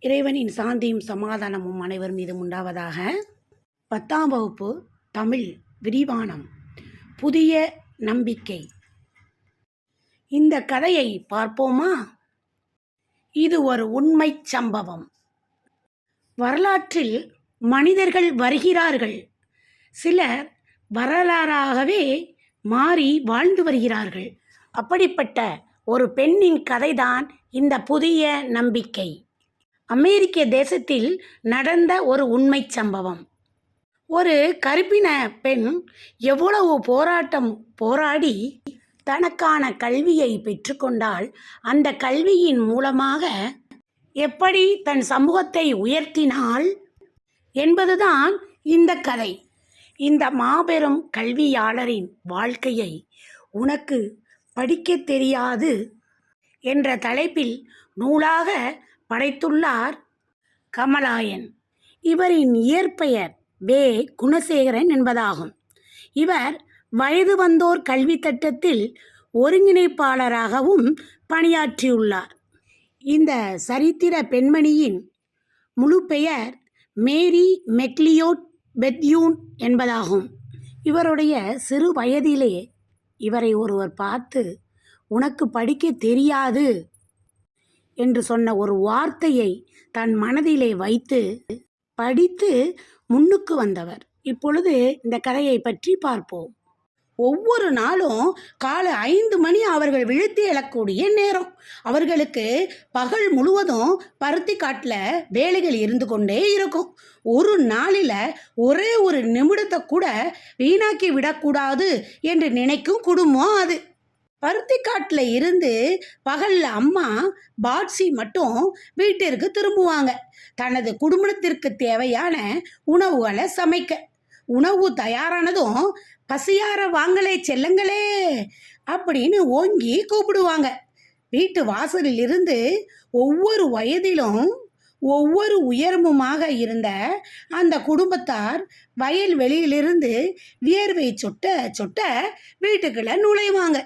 இறைவனின் சாந்தியும் சமாதானமும் அனைவர் மீதும் உண்டாவதாக பத்தாம் வகுப்பு தமிழ் விரிவானம் புதிய நம்பிக்கை. இந்த கதையை பார்ப்போமா? இது ஒரு உண்மைச் சம்பவம். வரலாற்றில் மனிதர்கள் வருகிறார்கள். சிலர் வரலாறாகவே மாறி வாழ்ந்து வருகிறார்கள். அப்படிப்பட்ட ஒரு பெண்ணின் கதைதான் இந்த புதிய நம்பிக்கை. அமெரிக்க தேசத்தில் நடந்த ஒரு உண்மைச் சம்பவம். ஒரு கருப்பின பெண் எவ்வளவு போராட்டம் போராடி தனக்கான கல்வியை பெற்றுக்கொண்டால் அந்த கல்வியின் மூலமாக எப்படி தன் சமூகத்தை உயர்த்தினாள் என்பதுதான் இந்த கதை. இந்த மாபெரும் கல்வியாளரின் வாழ்க்கையை உனக்கு படிக்கத் தெரியாது என்ற தலைப்பில் நூலாக படைத்துள்ளார். கமலாயன். இவரின் இயற்பெயர் வே. குணசேகரன் என்பதாகும். இவர் வயது வந்தோர் கல்வி திட்டத்தில் ஒருங்கிணைப்பாளராகவும் பணியாற்றியுள்ளார். இந்த சரித்திர பெண்மணியின் முழு பெயர் மேரி மெக்லியோட் பெத்யூன் என்பதாகும். இவருடைய சிறு வயதிலே இவரை ஒருவர் பார்த்து உனக்கு படிக்க தெரியாது என்று சொன்ன ஒரு வார்த்தையை தன் மனதிலே வைத்து படித்து முன்னுக்கு வந்தவர். இப்பொழுது இந்த கதையை பற்றி பார்ப்போம். ஒவ்வொரு நாளும் காலை ஐந்து மணி அவர்கள் விழுத்தி எழக்கூடிய நேரம். அவர்களுக்கு பகல் முழுவதும் பருத்தி காட்டில் வேலைகள் இருந்து கொண்டே இருக்கும். ஒரு நாளில் ஒரே ஒரு நிமிடத்தை கூட வீணாக்கி விடக்கூடாது என்று நினைக்கும் குடும்பம் அது. பருத்தி காட்டில் இருந்து பகலில் அம்மா பாட்சி மட்டும் வீட்டிற்கு திரும்புவாங்க. தனது குடும்பத்திற்கு தேவையான உணவுகளை சமைக்க. உணவு தயாரானதும் பசியார வாங்களே செல்லுங்களே அப்படின்னு ஓங்கி கூப்பிடுவாங்க. வீட்டு வாசலில் இருந்து ஒவ்வொரு வயதிலும் ஒவ்வொரு உயரமுமாக இருந்த அந்த குடும்பத்தார் வயல் வெளியிலிருந்து வியர்வை சொட்ட சொட்ட வீட்டுக்குள்ள நுழைவாங்க.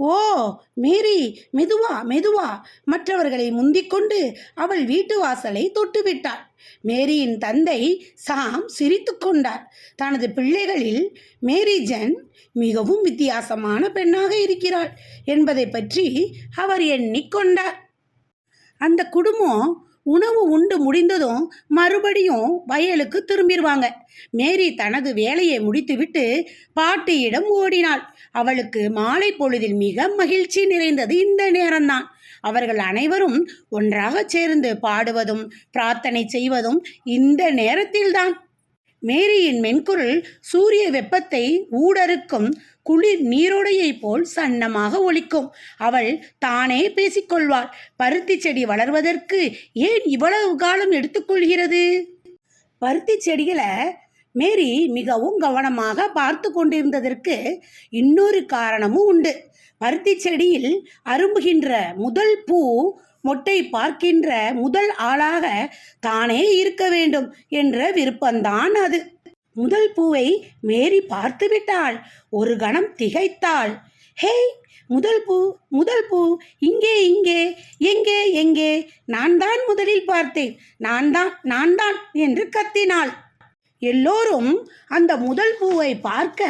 ஓ மேரி மெதுவா மெதுவா. மற்றவர்களை முந்திக்கொண்டு அவள் வீட்டு வாசலை தொட்டுவிட்டாள். மேரியின் தந்தை சாம் சிரித்து கொண்டார். தனது பிள்ளைகளில் மேரி ஜென் மிகவும் வித்தியாசமான பெண்ணாக இருக்கிறாள் என்பதை பற்றி அவர் எண்ணிக்கொண்டார் அந்த குடும்பம் உணவு உண்டு முடிந்ததும் மறுபடியும் வயலுக்கு திரும்பிடுவாங்க. மேரி தனது வேலையை முடித்துவிட்டு பாட்டியிடம் ஓடினாள். அவளுக்கு மாலை பொழுதில் மிக மகிழ்ச்சி நிறைந்தது இந்த நேரம்தான். அவர்கள் அனைவரும் ஒன்றாக சேர்ந்து பாடுவதும் பிரார்த்தனை செய்வதும் இந்த நேரத்தில்தான். மேரியின் மென்குரல் சூரிய வெப்பத்தை ஊடறுக்கும் குளிர் நீரோடையைப் போல் சன்னமாக ஒலிக்கும். அவள் தானே பேசிக்கொள்வாள் பருத்தி செடி வளர்வதற்கு ஏன் இவ்வளவு காலம் எடுத்துக்கொள்கிறது? பருத்தி செடிகளை மேரி மிகவும் கவனமாக பார்த்து கொண்டிருந்ததற்கு இன்னொரு காரணமும் உண்டு. பருத்தி செடியில் அரும்புகின்ற முதல் பூ மொட்டை பார்க்கின்ற முதல் ஆளாக தானே இருக்க வேண்டும் என்ற விருப்பம்தான் அது. முதல் பூவை மேரி பார்த்து விட்டாள். ஒரு கணம் திகைத்தாள். ஹே முதல் பூ முதல் பூ இங்கே இங்கே எங்கே எங்கே? நான் தான் முதலில் பார்த்தேன். நான் தான் நான் தான் என்று கத்தினாள். எல்லோரும் அந்த முதல் பூவை பார்க்க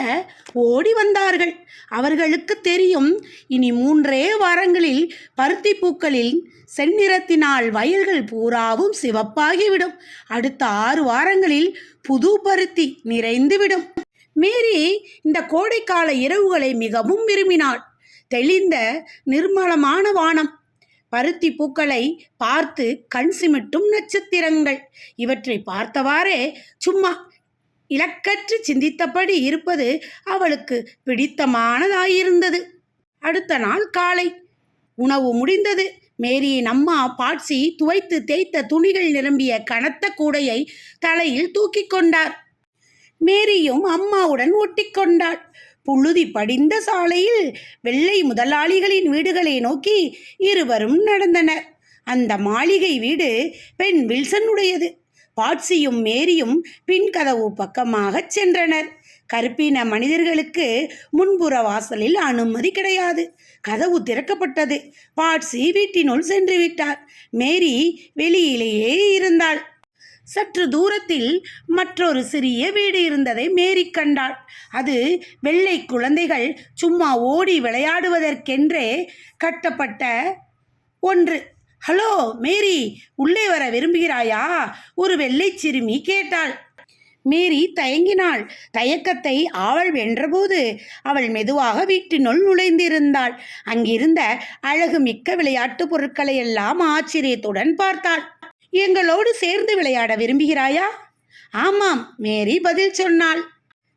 ஓடி வந்தார்கள். அவர்களுக்கு தெரியும் இனி மூன்றே வாரங்களில் பருத்தி பூக்களில் செந்நிறத்தினால் வயல்கள் பூராவும் சிவப்பாகிவிடும். அடுத்த ஆறு வாரங்களில் புது பருத்தி நிறைந்துவிடும். மேரி இந்த கோடைக்கால இரவுகளை மிகவும் விரும்பினாள். தெளிந்த நிர்மலமான வானம். பருத்தி பூக்களை பார்த்து கண் சிமிட்டும் நட்சத்திரங்கள். இவற்றை பார்த்தவாறே சும்மா இலக்கற்று சிந்தித்தபடி இருப்பது அவளுக்கு பிடித்தமானதாயிருந்தது. அடுத்த நாள் காலை உணவு முடிந்தது. மேரியின் அம்மா பாட்சி துவைத்து தேய்த்த துணிகள் நிரம்பிய கனத்த கூடையை தலையில் தூக்கி கொண்டார். மேரியும் அம்மாவுடன் ஒட்டி கொண்டாள். புழுதி படிந்த சாலையில் வெள்ளை முதலாளிகளின் வீடுகளை நோக்கி இருவரும் நடந்தனர். அந்த மாளிகை வீடு பெண் வில்சனுடையது. பாட்சியும் மேரியும் பின்கதவு பக்கமாகச் சென்றனர். கருப்பின மனிதர்களுக்கு முன்புற வாசலில் அனுமதி கிடையாது. கதவு திறக்கப்பட்டது. பாட்சி வீட்டினுள் சென்று விட்டார் மேரி வெளியிலேயே இருந்தாள். சற்று தூரத்தில் மற்றொரு சிறிய வீடு இருந்ததை மேரி கண்டாள். அது வெள்ளை குழந்தைகள் சும்மா ஓடி விளையாடுவதற்கென்றே கட்டப்பட்ட ஒன்று. ஹலோ மேரி உள்ளே வர விரும்புகிறாயா? ஒரு வெள்ளை சிறுமி கேட்டாள். மேரி தயங்கினாள். தயக்கத்தை ஆவல் வென்றபோது அவள் மெதுவாக வீட்டினுள் நுழைந்திருந்தாள். அங்கிருந்த அழகு மிக்க விளையாட்டுப் பொருட்களை எல்லாம் ஆச்சரியத்துடன் பார்த்தாள். எங்களோடு சேர்ந்து விளையாட விரும்புகிறாயா? ஆமாம் மேரி பதில் சொன்னாள்.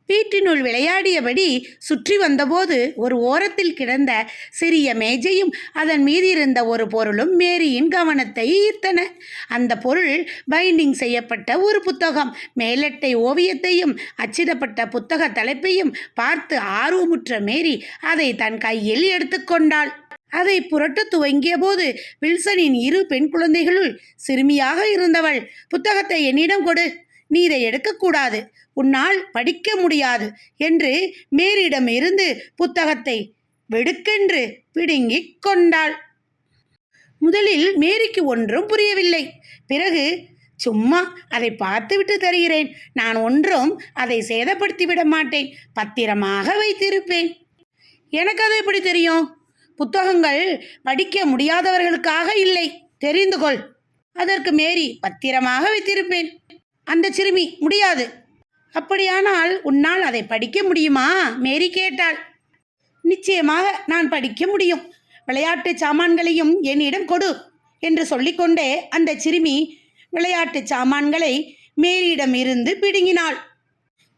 வீட்டினுள் விளையாடியபடி சுற்றி வந்தபோது ஒரு ஓரத்தில் கிடந்த சிறிய மேஜையும் அதன் மீதி இருந்த ஒரு பொருளும் மேரியின் கவனத்தை ஈர்த்தன. அந்த பொருள் பைண்டிங் செய்யப்பட்ட ஒரு புத்தகம். மேலட்டை ஓவியத்தையும் அச்சிடப்பட்ட புத்தக தலைப்பையும் பார்த்து ஆர்வமுற்ற மேரி அதை தன் கையில் எடுத்துக்கொண்டாள் அதை புரட்ட துவங்கிய போது வில்சனின் இரு பெண் குழந்தைகளுள் சிறுமியாக இருந்தவள் புத்தகத்தை என்னிடம் கொடு. நீ இதை எடுக்கக்கூடாது உன்னால் படிக்க முடியாது என்று மேரிடமிருந்து இருந்து புத்தகத்தை வெடுக்கென்று பிடுங்கிக் கொண்டாள். முதலில் மேரிக்கு ஒன்றும் புரியவில்லை. பிறகு சும்மா அதை பார்த்துவிட்டு தருகிறேன். நான் ஒன்றும் அதை சேதப்படுத்தி விட மாட்டேன். பத்திரமாக வைத்திருப்பேன். எனக்கு அது எப்படி தெரியும்? புத்தகங்கள் படிக்க முடியாதவர்களுக்காக இல்லை. தெரிந்து கொள். அதற்கு மேரி பத்திரமாக வைத்திருப்பேன். அந்த சிறுமி முடியாது. அப்படியானால் உன்னால் அதை படிக்க முடியுமா? மேரி கேட்டாள். நிச்சயமாக நான் படிக்க முடியும். விளையாட்டு சாமான்களையும் என்னிடம் கொடு என்று சொல்லிக்கொண்டே அந்த சிறுமி விளையாட்டு சாமான்களை மேரியிடம் இருந்து பிடுங்கினாள்.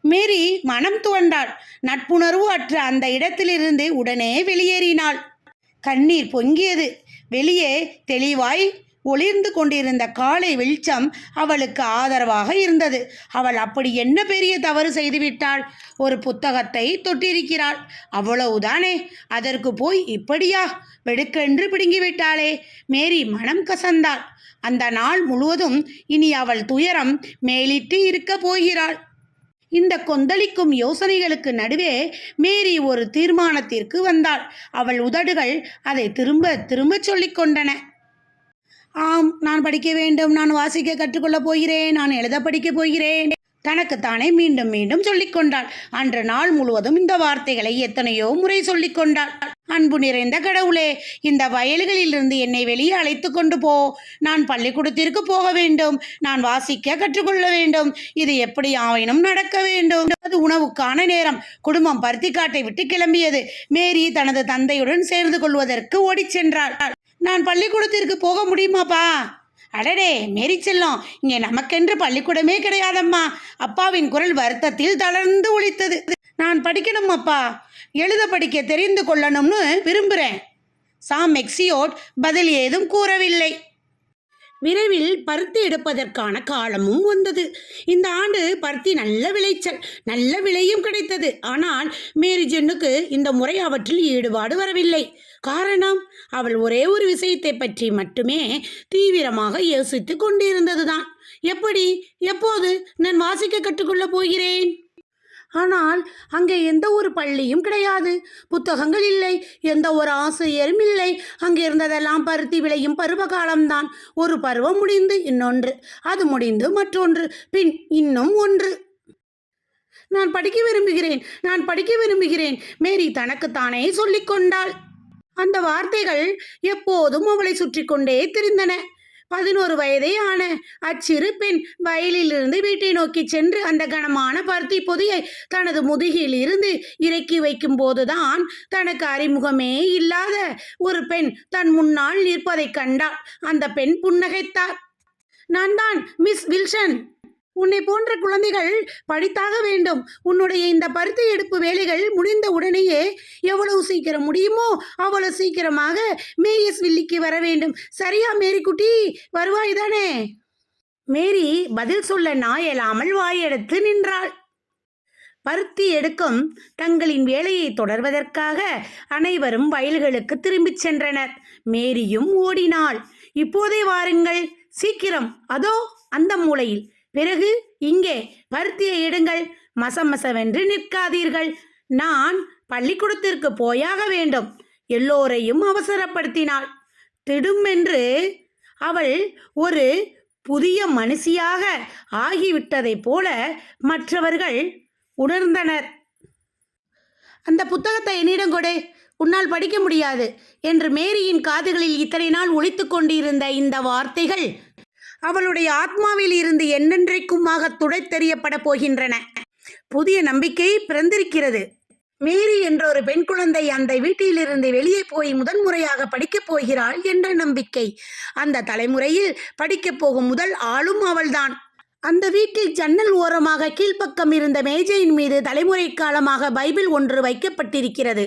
மேரி மனம் துவண்டாள். நட்புணர்வு அற்ற அந்த இடத்திலிருந்து உடனே வெளியேறினாள். கண்ணீர் பொங்கியது. வெளியே தெளிவாய் ஒளிர்ந்து கொண்டிருந்த காலை வெளிச்சம் அவளுக்கு ஆதரவாக இருந்தது. அவள் அப்படி என்ன பெரிய தவறு செய்துவிட்டாள்? ஒரு புத்தகத்தை தொட்டிருக்கிறாள். அவ்வளவுதானே? அதற்கு போய் இப்படியா? வெடுக்கென்று பிடுங்கிவிட்டாளே. மேரி மனம் கசந்தாள். அந்த நாள் முழுவதும் இனி அவள் துயரம் மேலிட்டு இருக்கப் போகிறாள். இந்த கொந்தளிக்கும் யோசனைகளுக்கு நடுவே மேரி ஒரு தீர்மானத்திற்கு வந்தாள். அவள் உதடுகள் அதை திரும்ப திரும்ப சொல்லிக் கொண்டன. ஆம் நான் படிக்க வேண்டும். நான் வாசிக்க கற்றுக்கொள்ளப் போகிறேன். நான் எழுத படிக்கப் போகிறேன். தனக்குத்தானே மீண்டும் மீண்டும் சொல்லிக் கொண்டாள் அன்று நாள் முழுவதும் இந்த வார்த்தைகளை எத்தனையோ முறை சொல்லிக் கொண்டாள் அன்பு நிறைந்த கடவுளே இந்த வயல்களிலிருந்து என்னை வெளியே அழைத்து கொண்டு போ. நான் பள்ளிக்கூடத்திற்கு போக வேண்டும். நான் வாசிக்க கற்றுக்கொள்ள வேண்டும். இது எப்படி ஆயினும் நடக்க வேண்டும். அது உணவுக்கான நேரம். குடும்பம் பருத்திக்காட்டை விட்டு கிளம்பியது. மேரி தனது தந்தையுடன் சேர்ந்து கொள்வதற்கு ஓடிச் சென்றாள். நான் பள்ளிக்கூடத்திற்கு போக முடியுமாப்பா? அடடே மேரி செல்லம் இங்கே நமக்கென்று பள்ளிக்கூடமே கிடையாதம்மா. அப்பாவின் குரல் வருத்தத்தில் தளர்ந்து ஒழித்தது. நான் படிக்கணும் அப்பா. எழுத படிக்க தெரிந்து கொள்ளணும்னு விரும்புகிறேன் சாம் மெக்சியோட் பதில் ஏதும் கூறவில்லை. விரைவில் பருத்தி எடுப்பதற்கான காலமும் வந்தது. இந்த ஆண்டு பருத்தி நல்ல விளைச்சல் நல்ல விலையும் கிடைத்தது. ஆனால் மேரி ஜென்னுக்கு இந்த முறை அவற்றில் ஈடுபாடு வரவில்லை. காரணம் அவள் ஒரே ஒரு விஷயத்தை பற்றி மட்டுமே தீவிரமாக யோசித்து கொண்டிருந்ததுதான். எப்படி எப்போது நான் வாசிக்க கற்றுக்கொள்ளப் போகிறேன்? ஆனால் அங்கே எந்த ஒரு பள்ளியும் கிடையாது. புத்தகங்கள் இல்லை. எந்த ஒரு ஆசிரியரும் இல்லை. அங்கே இருந்ததெல்லாம் பருத்தி விளையும் பருவ காலம்தான் ஒரு பருவம் முடிந்து இன்னொன்று அது முடிந்து மற்றொன்று பின் இன்னும் ஒன்று. நான் படிக்க விரும்புகிறேன். நான் படிக்க விரும்புகிறேன். மேரி தனக்குத்தானே சொல்லிக் கொண்டாள் அந்த வார்த்தைகள் எப்போதும் அவளை சுற்றி கொண்டே திரிந்தன. பதினோரு வயதே ஆன அச்சிறு பெண் வயலிலிருந்து வீட்டை நோக்கி சென்று அந்த கனமான பருத்தி பொதியை தனது முதுகில் இருந்து இறக்கி வைக்கும் போதுதான் தனக்கு அறிமுகமே இல்லாத ஒரு பெண் தன் முன்னால் நிற்பதைக் கண்டாள். அந்த பெண் புன்னகைத்தார் நான் தான் மிஸ் வில்சன். உன்னை போன்ற குழந்தைகள் படித்தாக வேண்டும். உன்னுடைய இந்த பருத்தி எடுப்பு வேலைகள் முடிந்த உடனேயே எவ்வளவு சீக்கிரம் முடியுமோ அவ்வளவு சீக்கிரமாக மேயஸ் வில்லிக்கு வர வேண்டும். சரியா மேரிக்குட்டி? வருவாய் தானே? மேரி பதில் சொல்ல நாயலாமல் வாயெடுத்து நின்றாள். பருத்தி எடுக்கும் தங்களின் வேலையை தொடர்வதற்காக அனைவரும் வயல்களுக்கு திரும்பிச் சென்றனர். மேரியும் ஓடினாள். இப்போதே வாருங்கள். சீக்கிரம். அதோ அந்த மூலையில். பிறகு இங்கே பருத்தியை இடுங்கள். மசமசவென்று நிற்காதீர்கள். நான் பள்ளிக்கூடத்திற்கு போயாக வேண்டும். எல்லோரையும் அவசரப்படுத்தினாள். திடுமென்று அவள் ஒரு புதிய மனுஷியாக ஆகிவிட்டதைப் போல மற்றவர்கள் உணர்ந்தனர். அந்த புத்தகத்தை என்னிடம் கொடு. உன்னால் படிக்க முடியாது. என்று மேரியின் காதுகளில் இத்தனை நாள் ஒழித்து கொண்டிருந்த இந்த வார்த்தைகள் அவளுடைய ஆத்மாவில் இருந்து என்னென்றைக்குமாக துடைத்தெறியப்பட போகின்றன? புதிய நம்பிக்கை பிறந்திருக்கிறது. மேரி என்ற ஒரு பெண் குழந்தை அந்த வீட்டிலிருந்து வெளியே போய் முதன்முறையாக படிக்கப் போகிறாள் என்ற நம்பிக்கை. அந்த தலைமுறையில் படிக்கப் போகும் முதல் ஆளும் அவள்தான். அந்த வீட்டில் ஜன்னல் ஓரமாக கீழ்ப்பக்கம் இருந்த மேஜையின் மீது தலைமுறை காலமாக பைபிள் ஒன்று வைக்கப்பட்டிருக்கிறது.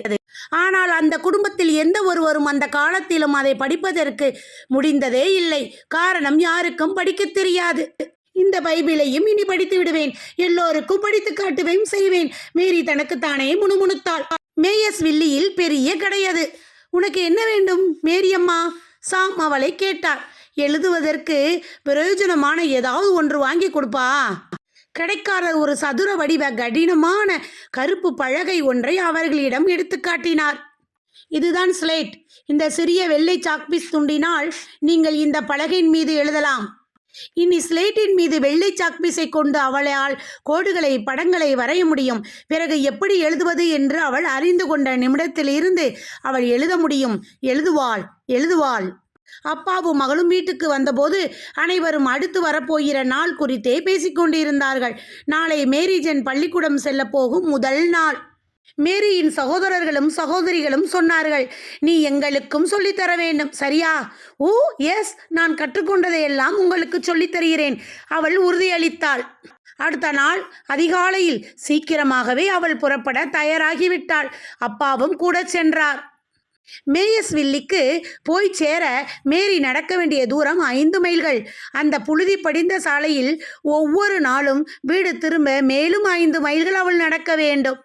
ஆனால் அந்த குடும்பத்தில் எந்த ஒருவரும் அந்த காலத்திலும் அதை படிப்பதற்கு முடிந்ததே இல்லை. காரணம் யாருக்கும் படிக்கத் தெரியாது. இந்த பைபிளையும் இனி படித்து விடுவேன். எல்லோருக்கும் படித்து காட்டுவேன் செய்வேன். மேரி தனக்குத்தானே முணுமுணுத்தாள். மேயஸ் வில்லியில் பெரிய கடை அது. உனக்கு என்ன வேண்டும் மேரியம்மா? சாம் அவளை கேட்டார் எழுதுவதற்கு பிரயோஜனமான ஏதாவது ஒன்று வாங்கி கொடுப்பா. கிடைக்காத ஒரு சதுர வடிவ கடினமான கருப்பு பலகை ஒன்றை அவர்களிடம் எடுத்து காட்டினார். இதுதான் ஸ்லேட். இந்த சிறிய வெள்ளை சாக்பீஸ் துண்டினால் நீங்கள் இந்த பலகையின் மீது எழுதலாம். இனி ஸ்லேட்டின் மீது வெள்ளை சாக்பீஸை கொண்டு அவளால் கோடுகளை படங்களை வரைய முடியும். பிறகு எப்படி எழுதுவது என்று அவள் அறிந்து கொண்ட நிமிடத்தில் இருந்து அவள் எழுத முடியும். எழுதுவாள் எழுதுவாள். அப்பாவும் மகளும் வீட்டுக்கு வந்தபோது அனைவரும் அடுத்து வரப்போகிற நாள் குறித்தே பேசிக்கொண்டிருந்தார்கள். நாளை மேரிஜன் பள்ளிக்கூடம் செல்ல போகும் முதல் நாள். மேரியின் சகோதரர்களும் சகோதரிகளும் சொன்னார்கள் நீ எங்களுக்கும் சொல்லித்தர வேண்டும். சரியா? ஓ எஸ் நான் கற்றுக்கொண்டதையெல்லாம் உங்களுக்கு சொல்லித் தருகிறேன். அவள் உறுதியளித்தாள். அடுத்த நாள் அதிகாலையில் சீக்கிரமாகவே அவள் புறப்பட தயாராகிவிட்டாள். அப்பாவும் கூட சென்றார். மேயஸ் வில்லிக்கு போய் சேர மேரி நடக்க வேண்டிய தூரம் ஐந்து மைல்கள். அந்த புழுதி படிந்த சாலையில் ஒவ்வொரு நாளும் வீடு திரும்ப மேலும் ஐந்து மைல்கள் அவள் நடக்க வேண்டும்.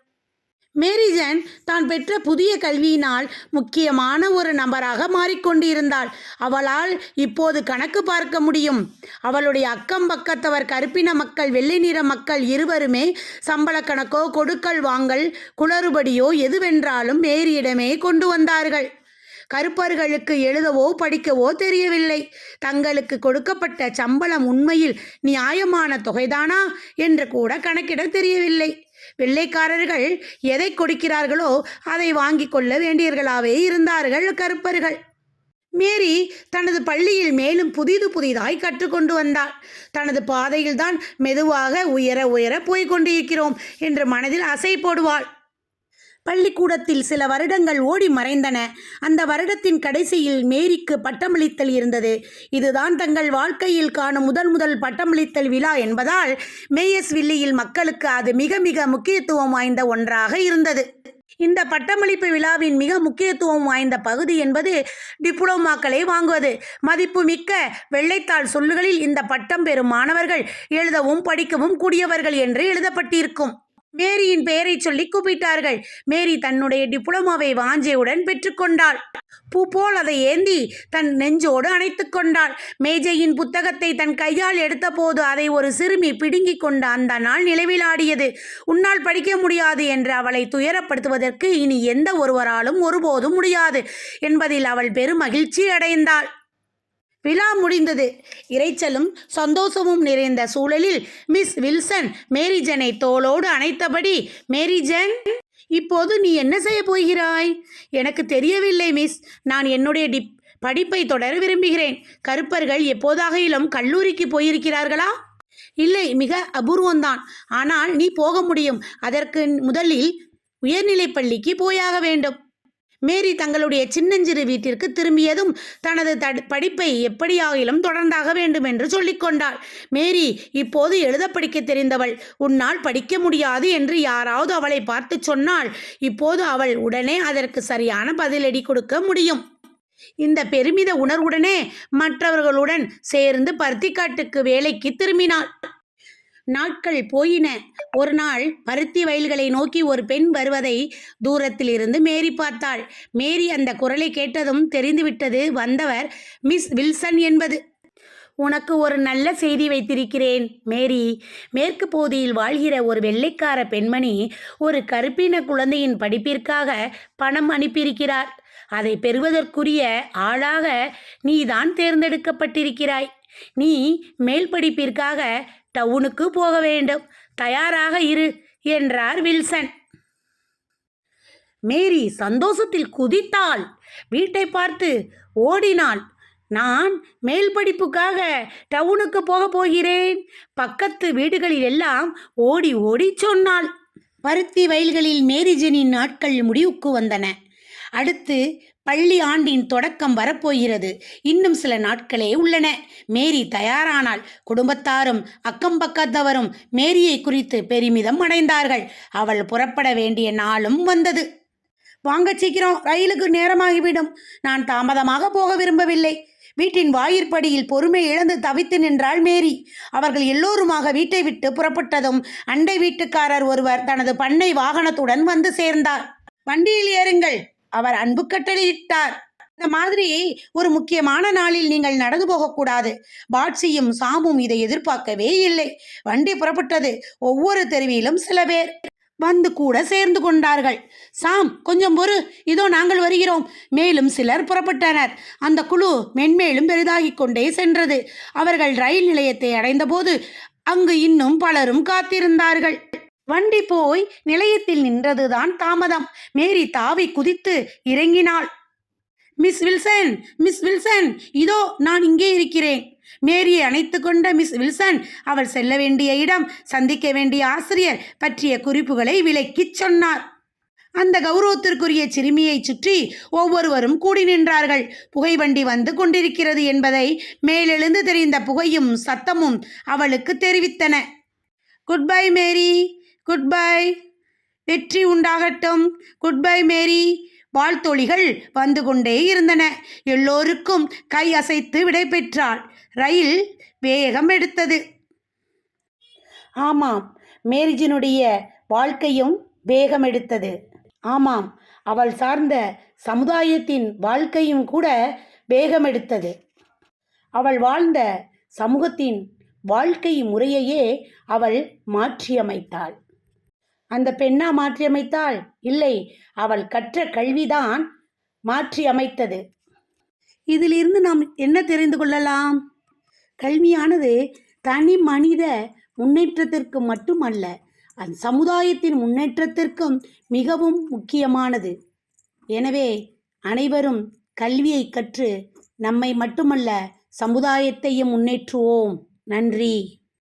மேரிஜன் தான் பெற்ற புதிய கல்வியினால் முக்கியமான ஒரு நபராக மாறிக்கொண்டிருந்தாள். அவளால் இப்போது கணக்கு பார்க்க முடியும். அவளுடைய அக்கம் பக்கத்தவர் கருப்பின மக்கள் வெள்ளை நிற மக்கள் இருவருமே சம்பள கணக்கோ கொடுக்கல் வாங்கல் குளறுபடியோ எதுவென்றாலும் மேரியிடமே கொண்டு வந்தார்கள். கருப்பர்களுக்கு எழுதவோ படிக்கவோ தெரியவில்லை. தங்களுக்கு கொடுக்கப்பட்ட சம்பளம் உண்மையில் நியாயமான தொகைதானா என்று கூட கணக்கிட தெரியவில்லை. வெள்ளைக்காரர்கள் எதை கொடுக்கிறார்களோ அதை வாங்கிக் கொள்ள வேண்டியவர்களாவே இருந்தார்கள் கருப்பர்கள். மேரி தனது பள்ளியில் மேலும் புதிது புதிதாய் கற்றுக்கொண்டு வந்தாள். தனது பாதையில்தான் மெதுவாக உயர உயர போய்க் கொண்டிருக்கிறோம் என்று மனதில் அசை போடுவாள். பள்ளிக்கூடத்தில் சில வருடங்கள் ஓடி மறைந்தன. அந்த வருடத்தின் கடைசியில் மேரிக்கு பட்டமளித்தல் இருந்தது. இதுதான் தங்கள் வாழ்க்கையில் காணும் முதல் முதல் பட்டமளித்தல் விழா என்பதால் மேயஸ் வில்லியில் மக்களுக்கு அது மிக மிக முக்கியத்துவம் வாய்ந்த ஒன்றாக இருந்தது. இந்த பட்டமளிப்பு விழாவின் மிக முக்கியத்துவம் வாய்ந்த பகுதி என்பது டிப்ளோமாக்களை வாங்குவது. மதிப்புமிக்க வெள்ளைத்தாள் சொல்லுகளில் இந்த பட்டம் பெறும் மாணவர்கள் எழுதவும் படிக்கவும் கூடியவர்கள் என்று எழுதப்பட்டிருக்கும். மேரியின் பெயரை சொல்லி கூப்பிட்டார்கள். மேரி தன்னுடைய டிப்ளோமாவை வாஞ்சையுடன் பெற்றுக்கொண்டாள். பூ போல் அதை ஏந்தி தன் நெஞ்சோடு அணைத்து கொண்டாள். மேஜையின் புத்தகத்தை தன் கையால் எடுத்தபோது அதை ஒரு சிறுமி பிடுங்கிக் கொண்ட அந்த நாள் நிலவிலாடியது. உன்னால் படிக்க முடியாது என்று அவளை துயரப்படுத்துவதற்கு இனி எந்த ஒருவராலும் ஒருபோதும் முடியாது என்பதில் அவள் பெரும் மகிழ்ச்சி அடைந்தாள். விழா முடிந்தது. இரைச்சலும் சந்தோஷமும் நிறைந்த சூழலில் மிஸ் வில்சன் மேரிஜனை தோளோடு அணைத்தபடி மேரிஜன் இப்போது நீ என்ன செய்ய போகிறாய்? எனக்கு தெரியவில்லை மிஸ். நான் என்னுடைய டிப் படிப்பை தொடர விரும்புகிறேன். கருப்பர்கள் எப்போதாகிலும் கல்லூரிக்கு போயிருக்கிறார்களா? இல்லை மிக அபூர்வம்தான். ஆனால் நீ போக முடியும். அதற்கு முதலில் உயர்நிலைப் பள்ளிக்கு போயாக வேண்டும். மேரி தங்களுடைய சின்னஞ்சிறு வீட்டிற்கு திரும்பியதும் தனது தட் படிப்பை எப்படியாகிலும் தொடர்ந்தாக வேண்டும் என்று சொல்லிக்கொண்டாள். மேரி இப்போது எழுத படிக்க தெரிந்தவள். உன்னால் படிக்க முடியாது என்று யாராவது அவளை பார்த்து சொன்னால் இப்போது அவள் உடனே அதற்கு சரியான பதிலடி கொடுக்க முடியும். இந்த பெருமித உணர்வுடனே மற்றவர்களுடன் சேர்ந்து பருத்திக்காட்டுக்கு வேலைக்கு திரும்பினாள். நாட்கள் போயின. ஒரு நாள் பருத்தி வயல்களை நோக்கி ஒரு பெண் வருவதை தூரத்தில் இருந்து மேரி பார்த்தாள். மேரி அந்த குரலை கேட்டதும் தெரிந்துவிட்டது. வந்தவர் மிஸ் வில்சன் என்பது. உனக்கு ஒரு நல்ல செய்தி வைத்திருக்கிறேன். மேரி மேற்கு பகுதியில் வாழ்கிற ஒரு வெள்ளைக்கார பெண்மணி ஒரு கருப்பின குழந்தையின் படிப்பிற்காக பணம் அனுப்பியிருக்கிறார். அதை பெறுவதற்குரிய ஆளாக நீதான் தேர்ந்தெடுக்கப்பட்டிருக்கிறாய். நீ மேல் படிப்பிற்காக டவுனுக்கு போக வேண்டும். தயாராக இரு என்றார் வில்சன். மேரி சந்தோஷத்தில் குதித்தாள். வீட்டை பார்த்து ஓடினாள். நான் மேல் படிப்புக்காக டவுனுக்கு போக போகிறேன். பக்கத்து வீடுகளில் எல்லாம் ஓடி ஓடி சொன்னாள். பருத்தி வயல்களில் மேரிஜனின் நாட்கள் முடிவுக்கு வந்தன. அடுத்து பள்ளி ஆண்டின் தொடக்கம் வரப்போகிறது. இன்னும் சில நாட்களே உள்ளன. மேரி தயாரானால் குடும்பத்தாரும் அக்கம் பக்கத்தவரும் மேரியை குறித்து பெருமிதம் அடைந்தார்கள். அவள் புறப்பட வேண்டிய நாளும் வந்தது. வாங்க சீக்கிரம் ரயிலுக்கு நேரமாகிவிடும். நான் தாமதமாக போக விரும்பவில்லை. வீட்டின் வாயிற்படியில் பொறுமை இழந்து தவித்து நின்றாள் மேரி. அவர்கள் எல்லோருமாக வீட்டை விட்டு புறப்பட்டதும் அண்டை வீட்டுக்காரர் ஒருவர் தனது பண்ணை வாகனத்துடன் வந்து சேர்ந்தார். வண்டியில் ஏறுங்கள். அவர் அன்பு கட்டளையிட்டார். இந்த மாதிரி ஒரு முக்கியமான நாளில் நீங்கள் நடந்து போகக்கூடாது. பாட்சியும் சாமும் இதை எதிர்பார்க்கவே இல்லை. வண்டி புறப்பட்டது. ஒவ்வொரு தெருவிலும் சில பேர் வந்து கூட சேர்ந்து கொண்டார்கள். சாம் கொஞ்சம் பொறு. இதோ நாங்கள் வருகிறோம். மேலும் சிலர் புறப்பட்டனர். அந்த குழு மென்மேலும் பெரிதாகிக் கொண்டே சென்றது. அவர்கள் ரயில் நிலையத்தை அடைந்தபோது அங்கு இன்னும் பலரும் காத்திருந்தார்கள். வண்டி போய் நிலையத்தில் நின்றதுதான் தாமதம். மேரி தாவி குதித்து இறங்கினாள். மிஸ் வில்சன் மிஸ் வில்சன் இதோ நான் இங்கே இருக்கிறேன். மேரியை அணைத்து கொண்ட மிஸ் வில்சன் அவள் செல்ல வேண்டிய இடம் சந்திக்க வேண்டிய ஆசிரியர் பற்றிய குறிப்புகளை விலக்கிச் சொன்னார். அந்த கௌரவத்திற்குரிய சிறுமியை சுற்றி ஒவ்வொருவரும் கூடி நின்றார்கள். புகை வண்டி வந்து கொண்டிருக்கிறது என்பதை மேலெழுந்து தெரிந்த புகையும் சத்தமும் அவளுக்கு தெரிவித்தன. Good bye Mary good bye வெற்றி உண்டாகட்டும். குட் பை மேரி. வாழ்த்தொழிகள் வந்து கொண்டே இருந்தன. எல்லோருக்கும் கை அசைத்து விடை பெற்றாள். ரயில் வேகம் எடுத்தது. ஆமாம் மேரிஜினுடைய வாழ்க்கையும் வேகம் எடுத்தது. ஆமாம் அவள் சார்ந்த சமுதாயத்தின் வாழ்க்கையும் கூட வேகம் எடுத்தது. அவள் வாழ்ந்த சமூகத்தின் வாழ்க்கை முறையையே அவள் மாற்றியமைத்தாள். அந்த பெண்ணா மாற்றியமைத்தாள்? இல்லை அவள் கற்ற கல்விதான் மாற்றி அமைத்தது இதிலிருந்து நாம் என்ன தெரிந்து கொள்ளலாம்? கல்வியானது தனி மனித முன்னேற்றத்திற்கு மட்டுமல்ல அந்த சமுதாயத்தின் முன்னேற்றத்திற்கும் மிகவும் முக்கியமானது. எனவே அனைவரும் கல்வியை கற்று நம்மை மட்டுமல்ல சமுதாயத்தையும் முன்னேற்றுவோம். நன்றி.